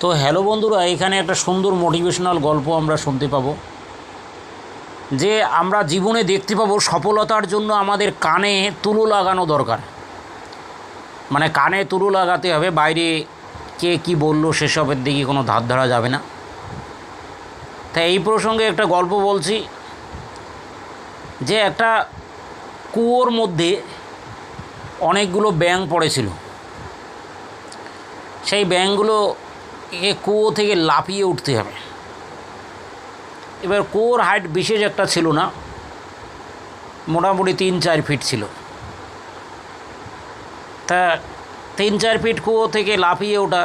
তো হ্যালো বন্ধুরা, এখানে একটা সুন্দর মোটিভেশনাল গল্প আমরা শুনতে পাবো। যে আমরা জীবনে দেখতে পাবো সফলতার জন্য আমাদের কানে তুলো লাগানো দরকার। মানে কানে তুলো লাগাতে হবে, বাইরে কে কি বলল সেসবের দিকে কোনো ধার ধরা যাবে না। তাই এই প্রসঙ্গে একটা গল্প বলছি, যে একটা কুয়োর মধ্যে অনেকগুলো ব্যাঙ পড়েছিল। সেই ব্যাঙগুলো এ কুয়ো থেকে লাফিয়ে উঠতে হবে। এবার কুয়োর হাইট বিশেষ একটা ছিল না, মোটামুটি তিন চার ফিট ছিল। তা তিন চার ফিট কুয়ো থেকে লাফিয়ে ওঠা,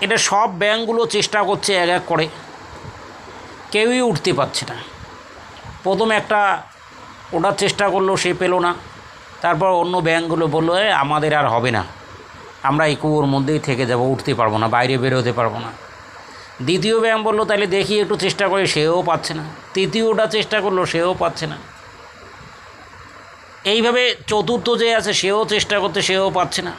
এটা সব ব্যাঙগুলো চেষ্টা করছে এক এক করে। কেউই উঠতে পারছে না। প্রথম একটা ওঠার চেষ্টা করল, সে পেল না। তারপর অন্য ব্যাঙগুলো বলল আমাদের আর হবে না। আমরা এই কুয়োর মধ্যেই থেকে যাব, উঠতে পারব না, বাইরে বেরোতে পারব না। দ্বিতীয় ব্যায়াম বলল তাহলে দেখি একটু চেষ্টা করে, সেও পাচ্ছে না। তৃতীয়টা চেষ্টা করল, সেও পাচ্ছে না। এইভাবে চতুর্থ যে আছে, সেও চেষ্টা করতে, সেও পাচ্ছে না।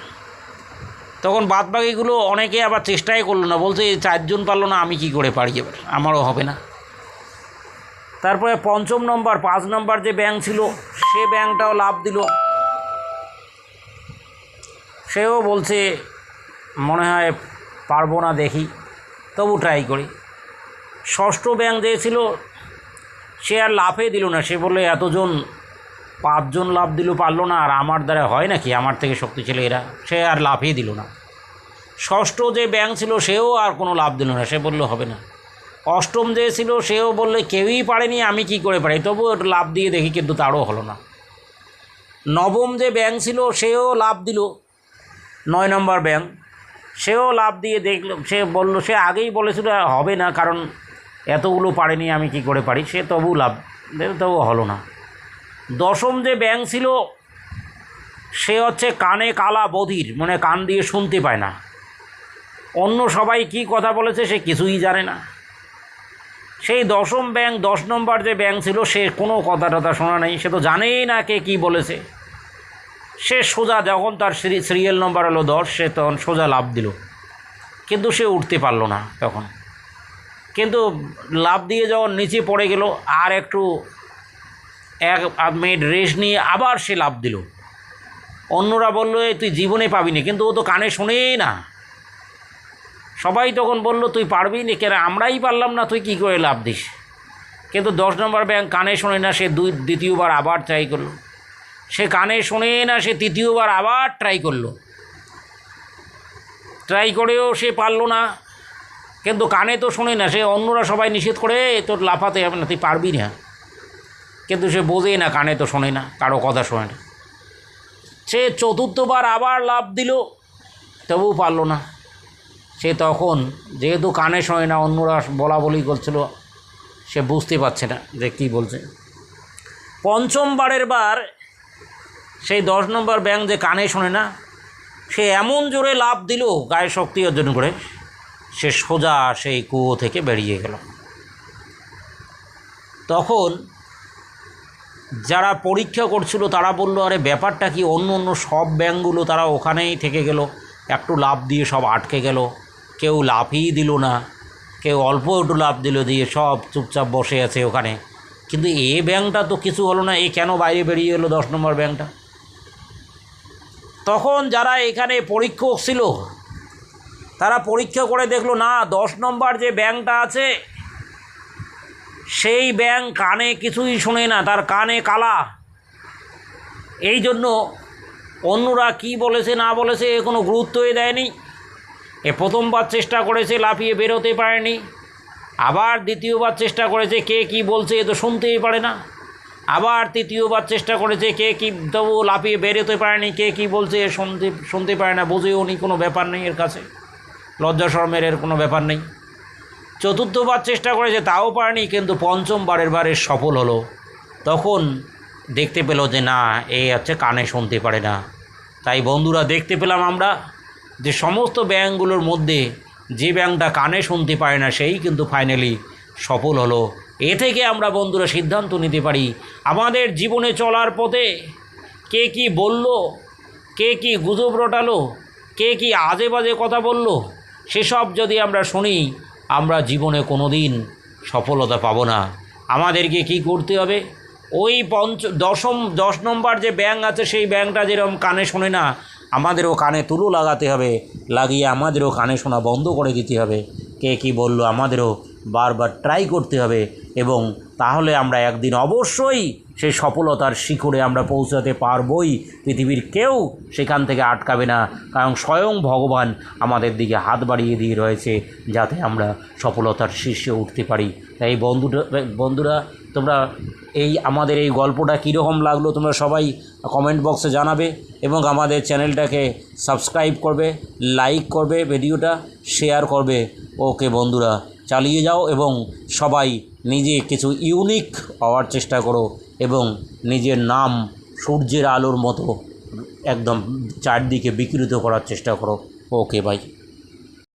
তখন বাদবাকিগুলো অনেকে আবার চেষ্টাই করল না, বলছে, এই চারজন পারল না, আমি কি করে পারি এবার? আমারও হবে না। তারপরে পঞ্চম নম্বর, পাঁচ নম্বর যে ব্যাংক ছিল, সে ব্যাংকটাও লাভ দিল। সেও বলছে, মনে হয় পারব না দেখি। তবু ট্রাই করি। ষষ্ঠ ব্যাংক দিয়েছিল, সে আর লাভে দিল না। সে বললে, এতজন, পাঁচজন লাভ দিল, পারল না। আর আমার দ্বারা হয় নাকি? আমার থেকে শক্তিশালী এরা। সে আর লাভই দিল না। ষষ্ঠ যে ব্যাংক ছিল, সেও আর কোনো লাভ দিল না। সে বলল, হবে না। অষ্টম যে ছিল, সেও বললে, কেউই পারেনি, আমি কি করে পারি? তবু লাভ দিয়ে দেখি, কিন্তু তারও হলো না। নবম যে ব্যাংক ছিল, সেও লাভ দিল। নয় নম্বর ব্যাংক। সেও লাভ দিয়ে দেখল, সে বলল, সে আগেই বলেছিল, হবে না, কারণ এতগুলো পারেনি, আমি কি করে পারি? সে তবু লাভ, তবু হলো না। দশম যে ব্যাংক ছিল, সে হচ্ছে কানে কালা বধির মানে কান দিয়ে শুনতে পায় না। অন্য সবাই কি কথা বলেছে, সে কিছুই জানে না। সেই দশম ব্যাংক, দশ নম্বর যে ব্যাংক ছিল, সে কোনো কথা টথা শোনা নেই, সে তো জানেই না কে কী বলেছে। সে সোজা যখন তার সিরি- সিরিয়াল নম্বর হলো দশ, সে তখন সোজা লাভ দিল। কিন্তু সে উঠতে পারল না তখন। কিন্তু লাভ দিয়ে যখন নিচে পড়ে গেল, আর একটু এক মিনিট রেস্ট নিয়ে আবার সে লাভ দিল। অন্যরা বলল, "এ, তুই জীবনে পাবি না। কিন্তু ও তো কানে শোনেই না। সবাই তখন বলল, তুই পারবি না? কেন, আমরাই পারলাম না, তুই কী করে লাভ দিস? কিন্তু দশ নম্বর ব্যাংক কানে শোনে না, সে দুই, দ্বিতীয়বার আবার ট্রাই করল। সে কানে শোনে না, সে তৃতীয়বার আবার ট্রাই করল। ট্রাই করেও সে পারল না। কিন্তু কানে তো শোনে না, সে অন্যরা সবাই নিষেধ করে, তোর লাফাতে হবে না, তুই পারবি না। কিন্তু সে বোঝেই না কানে তো শোনে না, কারও কথা শোনে না। সে চতুর্থবার আবার লাভ দিল, তবুও পারল না। সে তখন যেহেতু কানে শোনে না, অন্যরা বলা বলি করছিল, সে বুঝতে পারছে না যে কী বলছে। পঞ্চমবারের বার সেই দশ নম্বর ব্যাংক যে কানে শোনে না, সে এমন জোরে লাভ দিল গায়ে শক্তি অর্জন করে, সে সোজা সেই কুয়ো থেকে বেরিয়ে গেল। তখন যারা পরীক্ষা করছিল, তারা বলল, আরে, ব্যাপারটা কি? অন্য অন্য সব ব্যাংকগুলো তারা ওখানেই থেকে গেল। একটু লাভ দিয়ে সব আটকে গেল। কেউ লাভই দিল না, কেউ অল্প একটু লাভ দিল দিয়ে সব চুপচাপ বসে আছে ওখানে। কিন্তু এ ব্যাংকটা তো কিছু হলো না, এ কেন বাইরে বেরিয়ে এলো দশ নম্বর ব্যাংকটা তখন যারা এখানে পরীক্ষক ছিল, তারা পরীক্ষা করে দেখল, না, দশ নম্বর যে ব্যাংকটা আছে, সেই ব্যাংক কানে কিছুই শোনে না, তার কানে কালা। এই জন্য অন্যরা কি বলেছে, না বলেছে, এ কোনো গুরুত্বই দেয়নি। এ প্রথমবার চেষ্টা করেছে, লাফিয়ে বেরোতে পারেনি। আবার দ্বিতীয়বার চেষ্টা করেছে, কে কি বলছে, এ তো শুনতেই পারে না। আবার তৃতীয়বার চেষ্টা করেছে, কে কি তবু লাফিয়ে বেরোতে পারেনি, কে কি বলছে এ শুনতে শুনতে পারে না, বোঝেও নি, কোনো ব্যাপার নেই এর কাছে। লজ্জা শর্মের এর কোনো ব্যাপার নেই। চতুর্থবার চেষ্টা করেছে, তাও পারেনি, কিন্তু পঞ্চমবারের বারে সফল হলো। তখন দেখতে পেল যে, না এই হচ্ছে কানে শুনতে পারে না। তাই বন্ধুরা, দেখতে পেলাম আমরা যে, সমস্ত ব্যাংকগুলোর মধ্যে যে ব্যাংকটা কানে শুনতে পারে না, সেই কিন্তু ফাইনালি সফল হলো। এ থেকে আমরা বন্ধুরা সিদ্ধান্ত নিতে পারি আমাদের জীবনে চলার পথে কে কি বলল, কে কি গুজব রটালো, কে কি আজে বাজে কথা বলল, সেসব যদি আমরা শুনি, আমরা জীবনে কোনো দিন সফলতা পাবো না। আমাদেরকে কি করতে হবে? ওই পঞ্চ, দশম, দশ নম্বর যে ব্যাঙ আছে, সেই ব্যাঙটা যেরকম কানে শোনে না, আমাদেরও কানে তুলো লাগাতে হবে, লাগিয়ে আমাদেরও কানে শোনা বন্ধ করে দিতে হবে। কে কি বলল, আমাদেরও বারবার ট্রাই করতে হবে। এবং তাহলে আমরা একদিন অবশ্যই সেই সফলতার শিখরে আমরা পৌঁছাতে পারবই। পৃথিবীর কেউ সেখান থেকে আটকাবে না। কারণ স্বয়ং ভগবান আমাদের দিকে হাত বাড়িয়ে দিয়ে রয়েছে যাতে আমরা সফলতার শীর্ষে উঠতে পারি। তাই বন্ধুটা বন্ধুরা, তোমরা এই আমাদের এই গল্পটা কীরকম লাগল তোমরা সবাই কমেন্ট বক্সে জানাবে এবং আমাদের চ্যানেলটাকে সাবস্ক্রাইব করবে, লাইক করবে, ভিডিওটা শেয়ার করবে। ওকে বন্ধুরা, চালিয়ে যাও এবং সবাই নিজে কিছু ইউনিক হওয়ার চেষ্টা করো এবং নিজের নাম সূর্যের আলোর মতো একদম চারদিকে বিকৃত করার চেষ্টা করো। Okay bye